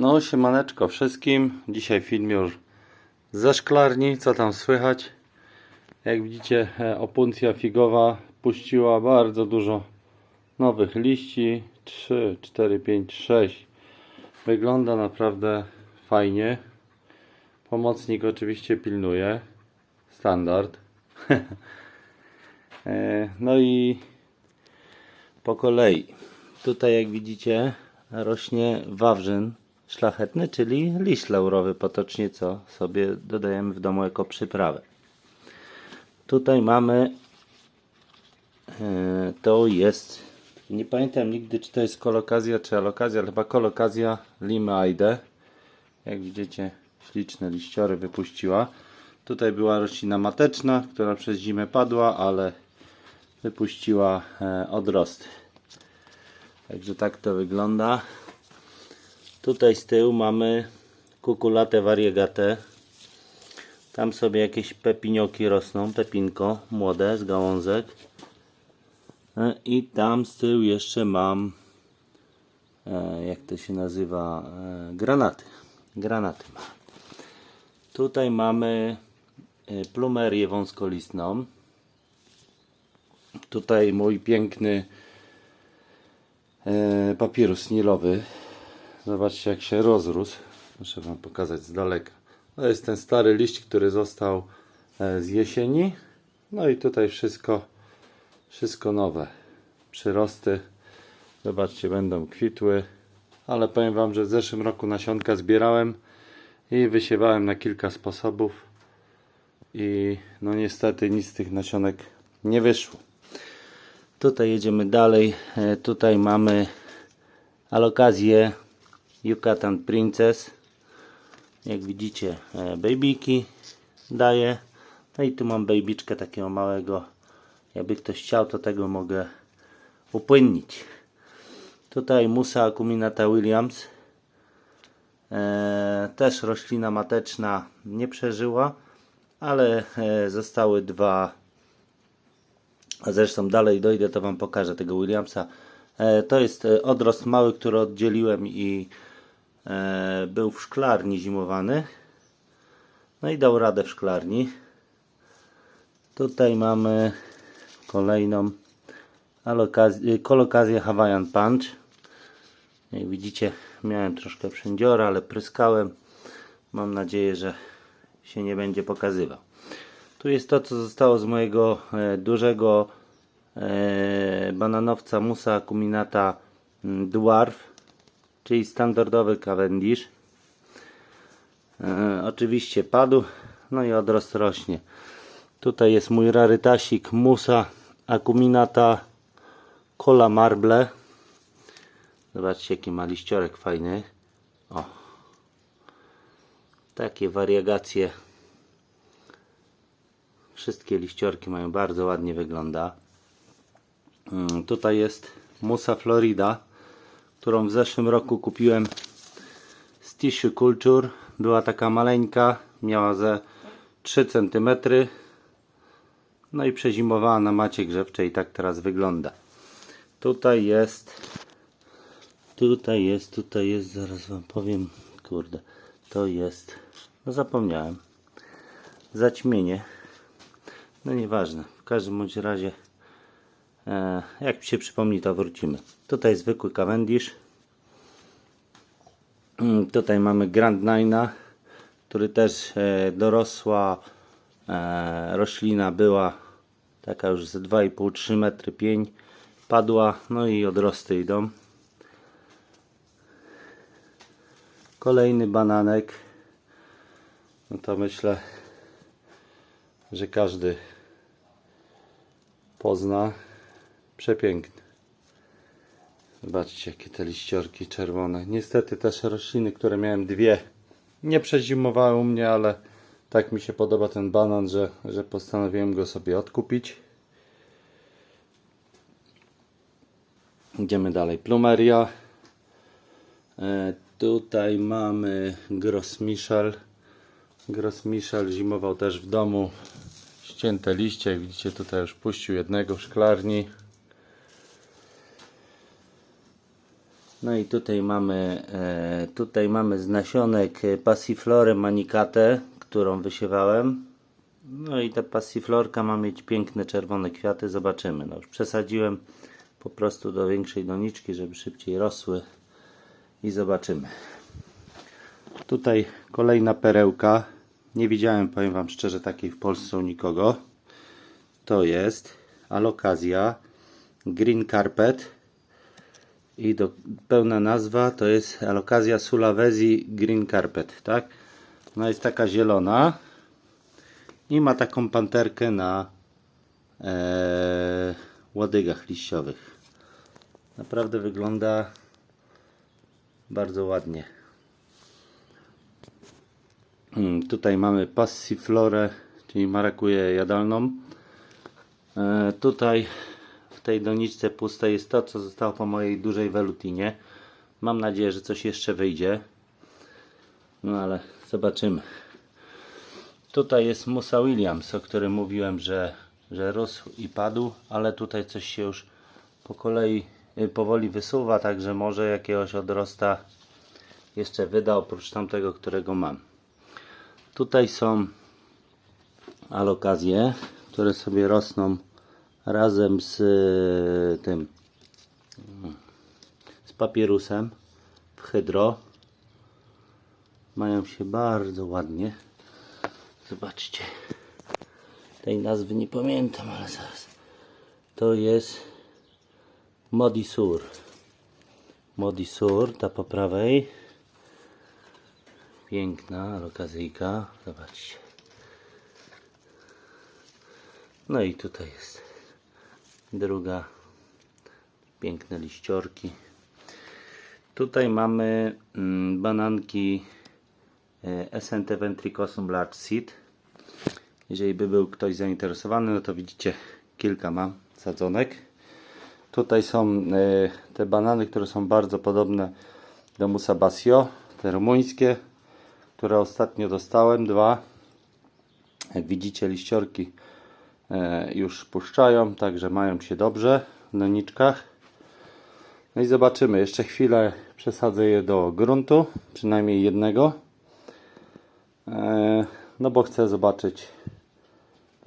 No, siemaneczko wszystkim. Dzisiaj film już ze szklarni. Co tam słychać? Jak widzicie, e, opuncja figowa puściła bardzo dużo nowych liści. 3, 4, 5, 6. Wygląda naprawdę fajnie. Pomocnik oczywiście pilnuje. Standard. E, no i po kolei. Tutaj jak widzicie rośnie wawrzyn szlachetny, czyli liść laurowy potocznie, co sobie dodajemy w domu jako przyprawę. Tutaj mamy e, to jest nie pamiętam nigdy czy to jest kolokazja czy alokazja, ale chyba kolokazja Limy Aide. Jak widzicie śliczne liściory wypuściła. Tutaj była roślina mateczna, która przez zimę padła, ale wypuściła e, odrosty. Także tak to wygląda. Tutaj z tyłu mamy kukulatę variegate. Tam sobie jakieś pepinioki rosną, pepinko młode z gałązek. E, I tam z tyłu jeszcze mam e, jak to się nazywa e, granaty. Granaty ma. Tutaj mamy plumerię wąskolistną. Tutaj mój piękny papirus nilowy. Zobaczcie jak się rozrósł. Muszę Wam pokazać z daleka. To jest ten stary liść, który został e, z jesieni. No i tutaj wszystko, wszystko nowe. Przyrosty. Zobaczcie, będą kwitły. Ale powiem Wam, że w zeszłym roku nasionka zbierałem i wysiewałem na kilka sposobów. I no niestety nic z tych nasionek nie wyszło. Tutaj jedziemy dalej. E, Tutaj mamy alokazję Yucatan Princess. Jak widzicie, e, babyki daje. No i tu mam babyczkę takiego małego. Jakby ktoś chciał, to tego mogę upłynnić. Tutaj Musa acuminata Williams. E, też roślina mateczna nie przeżyła, ale e, zostały dwa a zresztą dalej dojdę, to Wam pokażę tego Williamsa. E, to jest e, odrost mały, który oddzieliłem i był w szklarni zimowany. No i dał radę w szklarni. Tutaj mamy kolejną kolokazję Hawaiian Punch. Jak widzicie, miałem troszkę wszędziora, ale pryskałem. Mam nadzieję, że się nie będzie pokazywał. Tu jest to, co zostało z mojego e, dużego e, bananowca Musa acuminata mm, Dwarf, czyli standardowy Cavendish. E, oczywiście padł, no i odrost rośnie. Tutaj jest mój rarytasik Musa acuminata Cola Marble. Zobaczcie, jaki ma liściorek fajny. O. Takie wariegacje Wszystkie liściorki mają bardzo ładnie wygląda. Mm, Tutaj jest Musa Florida, którą w zeszłym roku kupiłem z Tissue Culture. Była taka maleńka, miała ze 3 cm. No i przezimowała na macie grzewczej tak teraz wygląda. Tutaj jest tutaj jest, tutaj jest, zaraz wam powiem, kurde, to jest, no zapomniałem, zaćmienie. No nieważne. W każdym bądź razie jak mi się przypomni to wrócimy. Tutaj zwykły Cavendish. Mm, Tutaj mamy Grand Nina, który też e, dorosła e, roślina była taka już z 2,5-3 metry pień. Padła, no i odrosty idą. Kolejny bananek. No to myślę, że każdy pozna. Przepiękny. Zobaczcie, jakie te liściorki czerwone. Niestety też rośliny, które miałem dwie, nie przezimowały u mnie, ale tak mi się podoba ten banan, że, że postanowiłem go sobie odkupić. Idziemy dalej. Plumeria. E, tutaj mamy Gros Michel. Gros Michel zimował też w domu. Ścięte liście, jak widzicie tutaj już puścił jednego w szklarni. No i tutaj mamy, e, tutaj mamy z nasionek e, Passiflorę manicate, którą wysiewałem. No i ta passiflorka ma mieć piękne czerwone kwiaty, zobaczymy. No już przesadziłem po prostu do większej doniczki, żeby szybciej rosły i zobaczymy. Tutaj kolejna perełka. Nie widziałem, powiem Wam szczerze, takiej w Polsce u nikogo. To jest alokazja Green Carpet. I do, pełna nazwa to jest alokazja Sulawesi Green Carpet, tak? Ona jest taka zielona i ma taką panterkę na e, łodygach liściowych. Naprawdę wygląda bardzo ładnie. Mm, Tutaj mamy passiflorę, czyli marakuję jadalną. E, tutaj w tej doniczce pustej jest to, co zostało po mojej dużej welutinie. Mam nadzieję, że coś jeszcze wyjdzie. No ale zobaczymy. Tutaj jest Musa Williams, o którym mówiłem, że, że rósł i padł, ale tutaj coś się już po kolei y, powoli wysuwa, także może jakiegoś odrosta jeszcze wyda oprócz tamtego, którego mam. Tutaj są alokazje, które sobie rosną razem z y, tym mm, z papierusem w hydro. Mają się bardzo ładnie. Zobaczcie. Tej nazwy nie pamiętam, ale zaraz. To jest Modisur. Modisur, ta po prawej. Piękna lokazyjka. Zobaczcie. No i tutaj jest druga. Piękne liściorki. Tutaj mamy mm, bananki e, SNT Ventricosum Large Seed. Jeżeli by był ktoś zainteresowany, no to widzicie kilka mam sadzonek. Tutaj są e, te banany, które są bardzo podobne do Musa Basio, te rumuńskie, które ostatnio dostałem, dwa. Jak widzicie liściorki już puszczają, także mają się dobrze w doniczkach. No i zobaczymy, jeszcze chwilę przesadzę je do gruntu, przynajmniej jednego. E, No bo chcę zobaczyć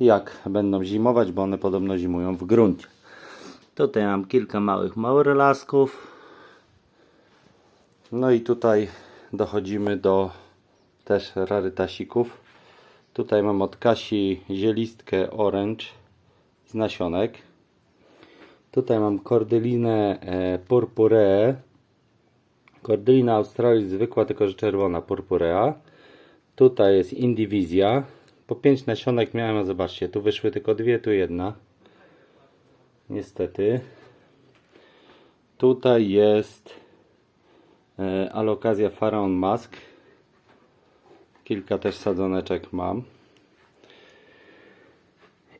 jak będą zimować, bo one podobno zimują w gruncie. Tutaj mam kilka małych maurelasków. No i tutaj dochodzimy do też rarytasików. Tutaj mam od Kasi zielistkę orange z nasionek. Tutaj mam kordylinę e, purpureę. Kordylina australis zwykła, tylko że czerwona purpurea. Tutaj jest indivizja. Po 5 nasionek miałem, a zobaczcie, tu wyszły tylko dwie, tu jedna. Niestety. Tutaj jest e, alokazja Pharaon Mask. Kilka też sadzoneczek mam.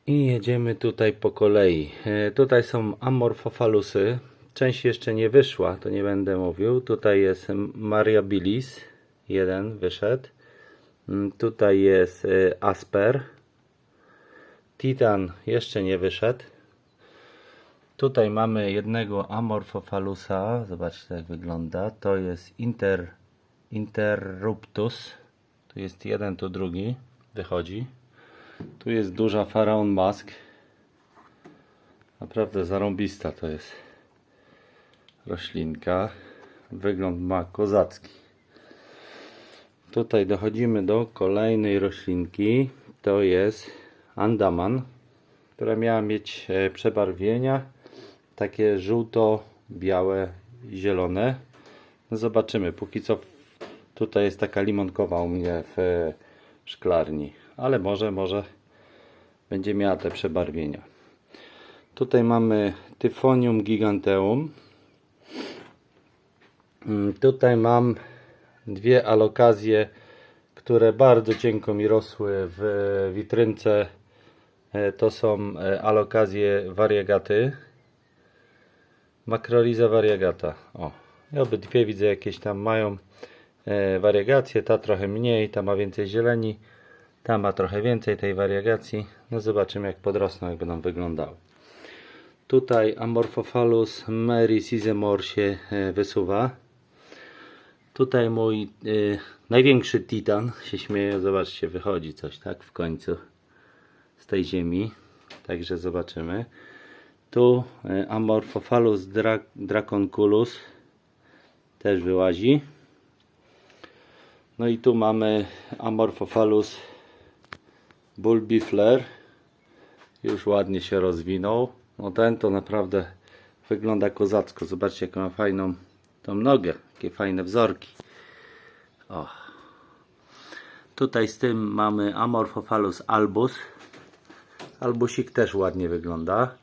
I jedziemy tutaj po kolei. E, tutaj są amorfofalusy. Część jeszcze nie wyszła, to nie będę mówił. Tutaj jest Mariabilis. Jeden wyszedł. Mm, Tutaj jest e, Asper. Titan jeszcze nie wyszedł. Tutaj mamy jednego amorfofalusa. Zobaczcie jak wygląda. To jest inter, Interruptus. Tu jest jeden, tu drugi. Wychodzi. Tu jest duża Faraon Mask. Naprawdę zarąbista to jest roślinka. Wygląd ma kozacki. Tutaj dochodzimy do kolejnej roślinki. To jest Andaman, która miała mieć e, przebarwienia takie żółto-białe, zielone. No zobaczymy. Póki co tutaj jest taka limonkowa u mnie w, e, w szklarni, ale może, może będzie miała te przebarwienia. Tutaj mamy Typhonium giganteum. Mm, Tutaj mam dwie alokazje, które bardzo cienko mi rosły w witrynce. E, To są e, alokazje variegaty. Makroliza variegata. O, i obydwie widzę jakieś tam mają e, wariegacje. Ta trochę mniej, ta ma więcej zieleni. Ta ma trochę więcej tej wariegacji. No zobaczymy jak podrosną, jak będą wyglądały. Tutaj Amorphophallus Mary Sizemore się e, wysuwa. Tutaj mój e, największy titan się śmieje. Zobaczcie, wychodzi coś tak w końcu z tej ziemi. Także zobaczymy. Tu e, Amorphophallus dra Draconculus też wyłazi. No i tu mamy Amorphophallus Bulbifler. Już ładnie się rozwinął. No ten to naprawdę wygląda kozacko. Zobaczcie jaką ma fajną tą nogę. Jakie fajne wzorki. O. Tutaj z tym mamy Amorphophallus albus. Albusik też ładnie wygląda.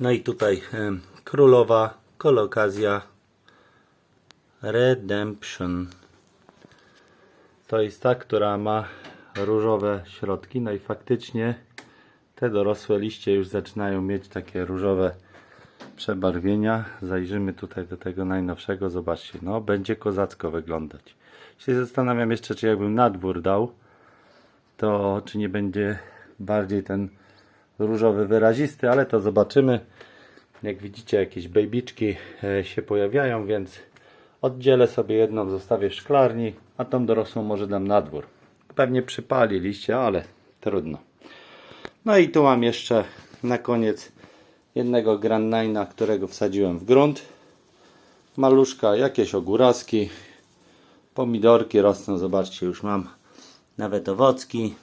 No i tutaj em, królowa kolokazja Redemption. To jest ta, która ma różowe środki. No i faktycznie te dorosłe liście już zaczynają mieć takie różowe przebarwienia. Zajrzymy tutaj do tego najnowszego. Zobaczcie, no będzie kozacko wyglądać. Się zastanawiam jeszcze, czy jakbym na dwór dał, to czy nie będzie bardziej ten różowy wyrazisty, ale to zobaczymy. Jak widzicie, jakieś bejbiczki e, się pojawiają, więc oddzielę sobie jedną, zostawię w szklarni, a tą dorosłą może dam na dwór. Pewnie przypali liście, ale trudno. No i tu mam jeszcze na koniec jednego Grand Nine'a, którego wsadziłem w grunt. Maluszka, jakieś ogóraski, pomidorki rosną, zobaczcie, już mam nawet owocki.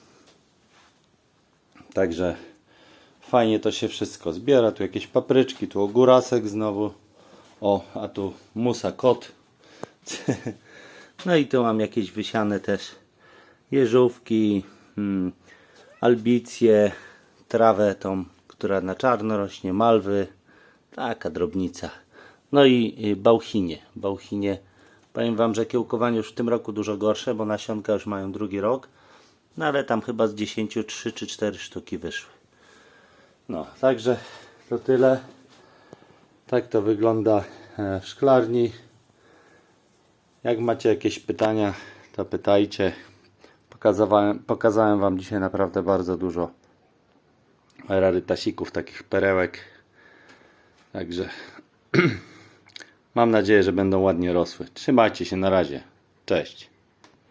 Także fajnie to się wszystko zbiera. Tu jakieś papryczki, tu ogórasek znowu. O, a tu musa kot. No i tu mam jakieś wysiane też jeżówki, hmm, albicje, trawę tą, która na czarno rośnie, malwy, taka drobnica. No i y, bałchinie. Bałchinie, powiem Wam, że kiełkowanie już w tym roku dużo gorsze, bo nasionka już mają drugi rok. No ale tam chyba z 10 3 czy 4 sztuki wyszły. No, także to tyle. Tak to wygląda e, w szklarni. Jak macie jakieś pytania, to pytajcie. Pokazałem, pokazałem Wam dzisiaj naprawdę bardzo dużo rarytasików, takich perełek. Także mam nadzieję, że będą ładnie rosły. Trzymajcie się na razie. Cześć.